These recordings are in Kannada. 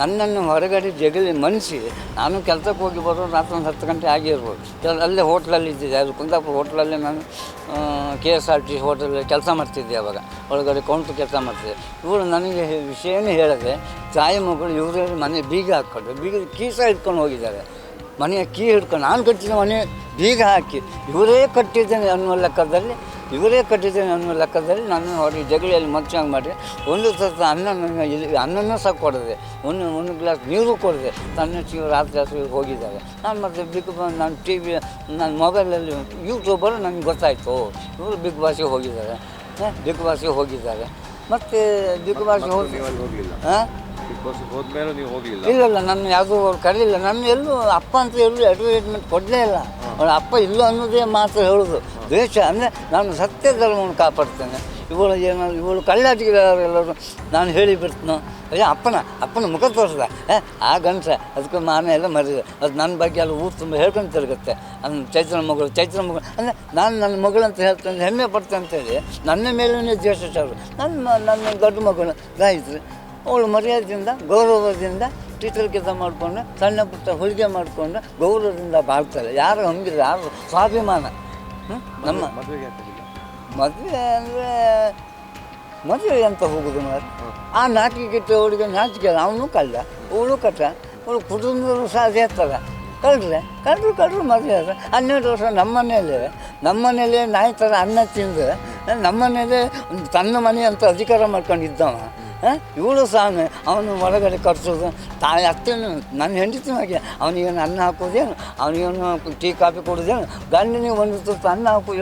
ನನ್ನನ್ನು ಹೊರಗಡೆ ಜಗಲಿ ಮನಸ್ಸಿ ನಾನು ಕೆಲಸಕ್ಕೆ ಹೋಗಿ ಬರೋದು ರಾತ್ರಿ ಒಂದು ಹತ್ತು ಗಂಟೆ ಆಗಿರ್ಬೋದು. ಕೆಲ ಅಲ್ಲೇ ಹೋಟ್ಲಲ್ಲಿ ಇದ್ದಿದ್ದೆ. ಅದು ಕುಂದಾಪುರ ಹೋಟ್ಲಲ್ಲಿ ನಾನು ಕೆ ಎಸ್ ಆರ್ ಟಿ ಹೋಟೆಲಲ್ಲಿ ಕೆಲಸ ಮಾಡ್ತಿದ್ದೆ ಅವಾಗ. ಒಳಗಡೆ ಕೌಂಟ್ರ್ ಕೆಲಸ ಮಾಡ್ತಿದ್ದೆ. ಇವರು ನನಗೆ ವಿಷಯ ವಿಷಯನೇ ಹೇಳದೆ ತಾಯಿ ಮಗಳು ಇವರೇ ಮನೆ ಬೀಗ ಹಾಕ್ಕೊಂಡು ಬೀಗ ಕೀಸ ಇಟ್ಕೊಂಡು ಹೋಗಿದ್ದಾರೆ. ಮನೆಯ ಕೀ ಹಿಡ್ಕೊಂಡು, ನಾನು ಕಟ್ಟಿದ ಮನೆ ಬೀಗ ಹಾಕಿ, ಇವರೇ ಕಟ್ಟಿದ್ದೇನೆ ಅನ್ನುವ ಲೆಕ್ಕದಲ್ಲಿ ಇವರೇ ಕಟ್ಟಿದ್ದೇನೆ ನನ್ನ ಲೆಕ್ಕದಲ್ಲಿ ನಾನು ಅವ್ರಿಗೆ ಜಗಳಿಯಲ್ಲಿ ಮಚ್ಚಂಗೆ ಮಾಡಿ ಒಂದು ಸತ ಅನ್ನ ಇಲ್ಲಿ ಅನ್ನನೂ ಸಹ ಕೊಡದೆ ಒಂದು ಒಂದು ಗ್ಲಾಸ್ ನೀರು ಕೊಡದೆ ತನ್ನ ಜೀವ ರಾತ್ರಿ ರಾತ್ರಿ ಹೋಗಿದ್ದಾರೆ. ನಾನು ಮತ್ತೆ ಬಿಗ್ ಬಾಸ್ ನಾನು ಟಿ ವಿ ನನ್ನ ಮೊಬೈಲಲ್ಲಿ ಯೂಟ್ಯೂಬರು ನನಗೆ ಗೊತ್ತಾಯಿತು. ಇವರು ಬಿಗ್ ಬಾಸಿಗೆ ಹೋಗಿದ್ದಾರೆ? ಬಿಗ್ ಬಾಸಿಗೆ ಹೋಗಿದ್ದಾರೆ. ಮತ್ತು ಬಿಗ್ ಬಾಸಿ ಹೋಗಿ ಹಾಂ? ಹೋದ್ಮೇಲೆ ನೀವು ಹೋಗ್ಲಿಲ್ಲ? ಇಲ್ಲ ಇಲ್ಲ ನನ್ನ ಯಾವುದೂ ಅವ್ರು ಕರೀಲಿಲ್ಲ. ನನ್ನ ಎಲ್ಲೂ ಅಪ್ಪ ಅಂತ ಎಲ್ಲೂ ಅಡ್ವರ್ಟೈಸ್ಮೆಂಟ್ ಕೊಡಲೇ ಇಲ್ಲ. ಅವಳ ಅಪ್ಪ ಇಲ್ಲ ಅನ್ನೋದೇ ಮಾತ್ರ ಹೇಳೋದು. ದ್ವೇಷ ಅಂದರೆ ನಾನು ಸತ್ಯ ಧರ್ಮವನ್ನು ಕಾಪಾಡ್ತೇನೆ. ಇವಳು ಏನೋ, ಇವಳು ಕಳ್ಳಾಟಿಗೆಲ್ಲರೂ ನಾನು ಹೇಳಿ ಬಿಡ್ತೀನೋ. ಅಯ್ಯ, ಅಪ್ಪನ ಅಪ್ಪನ ಮುಖ ತೋರಿಸ್ದ. ಆ ಗಂಟೆ ಅದಕ್ಕೆ ಮಾನ ಎಲ್ಲ ಮರಿದೆ, ಅದು ನನ್ನ ಬಗ್ಗೆ ಎಲ್ಲ ಊರು ತುಂಬ ಹೇಳ್ಕೊಂಡು ತಿರುಗುತ್ತೆ. ನನ್ನ ಚೈತ್ರ ಮಗಳು ಚೈತ್ರ ಮಗಳು, ಅಂದರೆ ನಾನು ನನ್ನ ಮಗಳು ಅಂತ ಹೇಳ್ತೇನೆ, ಹೆಮ್ಮೆ ಪಡ್ತೇನೆ ಅಂತೇಳಿ ನನ್ನ ಮೇಲೇ ದ್ವೇಷ ನನ್ನ ನನ್ನ ದೊಡ್ಡ ಮಗಳು ಗಾಯಿತ್ರಿ ಅವಳು ಮರ್ಯಾದೆಯಿಂದ, ಗೌರವದಿಂದ ಟೀಚರ್ ಕೆಲಸ ಮಾಡಿಕೊಂಡು ಸಣ್ಣ ಪುಟ್ಟ ಹೊಲಿಗೆ ಮಾಡಿಕೊಂಡು ಗೌರವದಿಂದ ಬಾಳ್ತಾರೆ. ಯಾರು ಹಂಗಿಲ್ಲ ಯಾರು ಸ್ವಾಭಿಮಾನ. ನಮ್ಮ ಮದುವೆಗೆ ಮದುವೆ ಅಂದರೆ ಮದುವೆ ಅಂತ ಹೋಗುದು ಮಾರು ಆ ನಾಟಿ ಕಿಟ್ಟ ಅವಳಿಗೆ ನಾಚಿಕೆ ಅವನು ಕಲ್ಲ ಅವಳು ಕಟ್ಟ ಅವಳು ಕುಟುಂಬದವರು ಸಹ ಅದೇ ಥರ. ಕಳ್ರೆ ಕಳ್ಳರು ಕಳ್ಳರು ಮದುವೆ ಅದ ಹನ್ನೆರಡು ವರ್ಷ ನಮ್ಮ ಮನೆಯಲ್ಲೇ ನಮ್ಮ ಮನೇಲಿ ನಾಯಿ ಥರ ಅನ್ನ ತಿಂದು ನಮ್ಮ ಮನೇಲೆ ತನ್ನ ಮನೆ ಅಂತ ಅಧಿಕಾರ ಮಾಡ್ಕೊಂಡಿದ್ದವ. ಇವಳು ಸ್ವಾಮಿ, ಅವನು ಒಳಗಡೆ ಕರೆಸೋದು. ತಾಯಿ ಅತ್ತೇನು, ನನ್ನ ಹೆಂಡತಿ ಹಾಗೆ. ಅವನಿಗೇನು ಅನ್ನ ಹಾಕೋದೇನು ಅವನಿಗೇನು ಟೀ ಕಾಫಿ ಕೊಡೋದೇನು. ಗಂಡನಿಗೆ ಒಂದು ತುತ್ತು ಅನ್ನ ಹಾಕೋ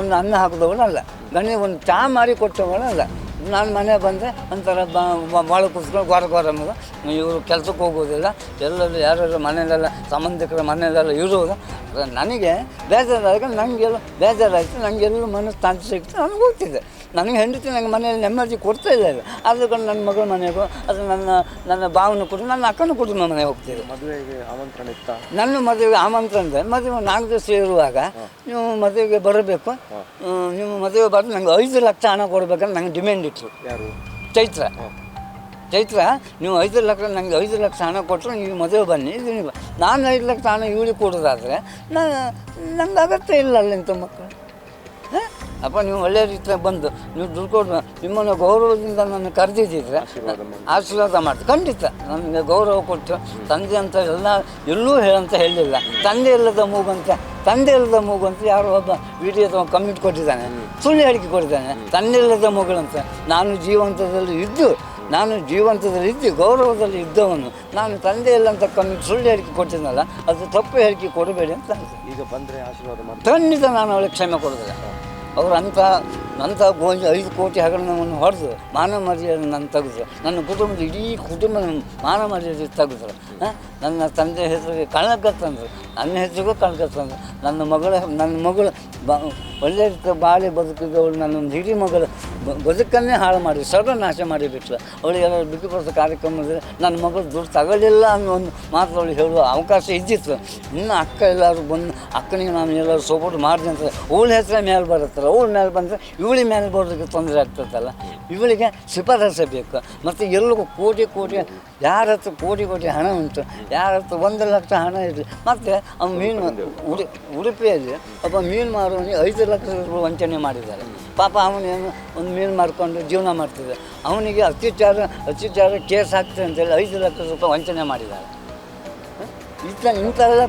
ಒಂದು ಅನ್ನ ಹಾಕಿದವಳಲ್ಲ ಗಂಡನಿಗೆ ಒಂದು ಚಹಾ ಮಾರಿ ಕೊಟ್ಟವಳಲ್ಲ ನಾನು ಮನೆ ಬಂದೆ, ಒಂಥರ ಭಾಳ ಕೂತ್ಕೊಂಡು ಗೊರ ಗೊರ ಮಗ. ಇವರು ಕೆಲಸಕ್ಕೆ ಹೋಗೋದಿಲ್ಲ ಎಲ್ಲರೂ ಯಾರು ಮನೆಯಲ್ಲೆಲ್ಲ ಸಂಬಂಧಿಕರ ಮನೆಯಲ್ಲೆಲ್ಲ ಇರೋದು ನನಗೆ ಬೇಜಾರಾಗ ನನಗೆಲ್ಲ ಬೇಜಾರಾಯಿತು ನನಗೆಲ್ಲೂ ಮನಸ್ಸು ತಾಂತ್ರಿಕ ನನಗೆ ಹೋಗ್ತಿದ್ದೆ ನನಗೆ ಹೆಂಡತಿ ನನಗೆ ಮನೆಯಲ್ಲಿ ನೆಮ್ಮದಿ ಕೊಡ್ತಾ ಇಲ್ಲ ಅದು ಆದ್ರೂ ನನ್ನ ಮಗಳ ಮನೆಗೂ ಅದು ನನ್ನ ನನ್ನ ಭಾವನೂ ಕೂಡ ನನ್ನ ಅಕ್ಕನ ಕುಟುಂಬ ಮನೆಗೆ ಹೋಗ್ತೀವಿ ಮದುವೆಗೆ ಆಮಂತ್ರಣ ಇತ್ತ? ನನ್ನ ಮದುವೆಗೆ ಆಮಂತ್ರಣ ಇದೆ. ಮದುವೆ ನಾಲ್ಕು ದಿವಸ ಇರುವಾಗ ನೀವು ಮದುವೆಗೆ ಬರಬೇಕು. ನಿಮ್ಮ ನೀವು ಮದುವೆ ಬಂದು ನನಗೆ ಐದು ಲಕ್ಷ ಹಣ ಕೊಡಬೇಕಂತ ನಂಗೆ ಡಿಮ್ಯಾಂಡ್ ಇಟ್ಟರು ಯಾರು? ಚೈತ್ರ. ಚೈತ್ರ ನೀವು ಐದು ಲಕ್ಷ ನನಗೆ ಐದು ಲಕ್ಷ ಹಣ ಕೊಟ್ಟರು ನೀವು ಮದುವೆ ಬನ್ನಿ. ಇದು ನೀವು ನಾನು ಐದು ಲಕ್ಷ ಹಣ ಇವಳಿಗೆ ಕೊಡೋದಾದರೆ ನಾನು ನಂಗೆ ಅಗತ್ಯ ಇಲ್ಲ ಅಲ್ಲಿಂತ ಮಕ್ಕಳು? ಅಪ್ಪ ನೀವು ಒಳ್ಳೆ ರೀತಿಯಲ್ಲಿ ಬಂದು ನೀವು ದುಡ್ಡು ಕೊಡು ನಿಮ್ಮನ್ನು ಗೌರವದಿಂದ ನನ್ನ ಕರೆದಿದ್ದಿದ್ರೆ ಆಶೀರ್ವಾದ ಮಾಡ್ತು. ಮಾಡ್ತೀನಿ ಖಂಡಿತ ನನಗೆ ಗೌರವ ಕೊಟ್ಟು ತಂದೆ ಅಂತ ಎಲ್ಲ ಎಲ್ಲೂ ಹೇಳಂತ ಹೇಳಿಲ್ಲ. ತಂದೆ ಇಲ್ಲದ ಮೂಗಂತ ತಂದೆ ಇಲ್ಲದ ಮೂಗು ಅಂತ ಯಾರೋ ಒಬ್ಬ ವಿಡಿಯೋ ಕಮ್ಮಿಟ್ ಕೊಟ್ಟಿದ್ದಾನೆ. ಸುಳ್ಳು ಹೇಳಿಕೆ ಕೊಟ್ಟಿದ್ದಾನೆ. ತಂದೆ ಇಲ್ಲದ ಮೂಗಳಂತ. ನಾನು ಜೀವಂತದಲ್ಲಿ ಇದ್ದು ನಾನು ಜೀವಂತದಲ್ಲಿ ಇದ್ದು ಗೌರವದಲ್ಲಿ ಇದ್ದವನು. ನಾನು ತಂದೆ ಇಲ್ಲ ಅಂತ ಕಮ್ಮಿ ಸುಳ್ಳು ಹೇಳಿಕೆ ಕೊಟ್ಟಿದ್ನಲ್ಲ ಅದು ತಪ್ಪು ಹೇಳಿಕೆ ಕೊಡಬೇಡಿ ಅಂತ. ಈಗ ಬಂದರೆ ಆಶೀರ್ವಾದ ಮಾಡಿ ಖಂಡಿತ ನಾನು ಅವಳಿಗೆ ಕ್ಷಮೆ ಕೊಡೋದಿಲ್ಲ ಅವರು ಅಂಥ ಗೋಂಜಿ ಐದು ಕೋಟಿ ಹಗರಣವನ್ನು ಹೊಡೆದು ಮಾನ ಮರ್ಯಾದೆ ನನ್ನ ತೆಗೆದು, ನನ್ನ ಕುಟುಂಬದ ಇಡೀ ಕುಟುಂಬ ಮಾನ ಮರ್ಯಾದೆ ತೆಗೆದ್ರು? ನನ್ನ ತಂದೆ ಹೆಸರಿಗೆ ಕಳಂಕ ತಂದರು ನನ್ನ ಹೆಸರಿಗೂ ಕಳಂಕ ತಂದರು ನನ್ನ ಮಗಳ, ನನ್ನ ಮಗಳು ಬ, ಒಳ್ಳೆ ರೀತಿಯ ಬಾಳೆ ಬದುಕಿದವಳು ನನ್ನ ಒಂದು ಹಿರಿ ಮಗಳು ಬದುಕನ್ನೇ ಹಾಳು ಮಾಡಿ, ಸರ್ವನಾಶ ಮಾಡಿಬಿಟ್ಲು ಅವಳಿಗೆಲ್ಲ ಬಿಗಿಪಡಿಸೋ ಕಾರ್ಯಕ್ರಮದಲ್ಲಿ ನನ್ನ ಮಗಳು ದುಡ್ಡು ತಗೊಳ್ಳಿಲ್ಲ ಅನ್ನೋ ಒಂದು ಮಾತು ಅವಳು ಹೇಳುವ ಅವಕಾಶ ಇದ್ದಿತ್ತು ಇನ್ನು ಅಕ್ಕ ಎಲ್ಲರೂ ಬಂದು, ಅಕ್ಕನಿಗೆ ನಾನು ಎಲ್ಲರೂ ಸಪೋರ್ಟ್ ಮಾಡಿದೆ ಅಂತ, ಅವಳ ಹೆಸರೇ ಮೇಲೆ ಬರುತ್ತಲ್ಲ, ಅವಳ ಮೇಲೆ ಬಂದರೆ ಇವಳಿ ಮೇಲೆ ಬರೋದಕ್ಕೆ ತೊಂದರೆ ಆಗ್ತದಲ್ಲ. ಇವಳಿಗೆ ಶಿಫಾರಸು ಬೇಕು. ಮತ್ತು ಎಲ್ಲಿಗೂ ಕೋಟಿ ಕೋಟಿ, ಯಾರ ಹತ್ರ ಕೋಟಿ ಕೋಟಿ ಹಣ ಉಂಟು, ಯಾರ ಹತ್ರ ಒಂದು ಲಕ್ಷ ಹಣ ಇರಲಿ ಮತ್ತು ಅವ್ನು ಮೀನು ಉಡಿ, ಉಡುಪಿಯಲ್ಲಿ ಒಬ್ಬ ಮೀನು ಮಾರುವವನಿಗೆ ಐದು ಲಕ್ಷ ರೂಪಾಯಿ ವಂಚನೆ ಮಾಡಿದ್ದಾರೆ. ಪಾಪ ಅವನೇನು ಒಂದು ಮೀನು ಮಾಡಿಕೊಂಡು ಜೀವನ ಮಾಡ್ತಿದ್ದೆ ಅವನಿಗೆ ಅತ್ಯಾಚಾರ ಅತ್ಯಾಚಾರ ಕೇಸ್ ಆಗ್ತದೆ ಅಂತೇಳಿ ಐದು ಲಕ್ಷ ರೂಪಾಯಿ ವಂಚನೆ ಮಾಡಿದ್ದಾರೆ. ಇಂಥ, ಇಂಥವೆಲ್ಲ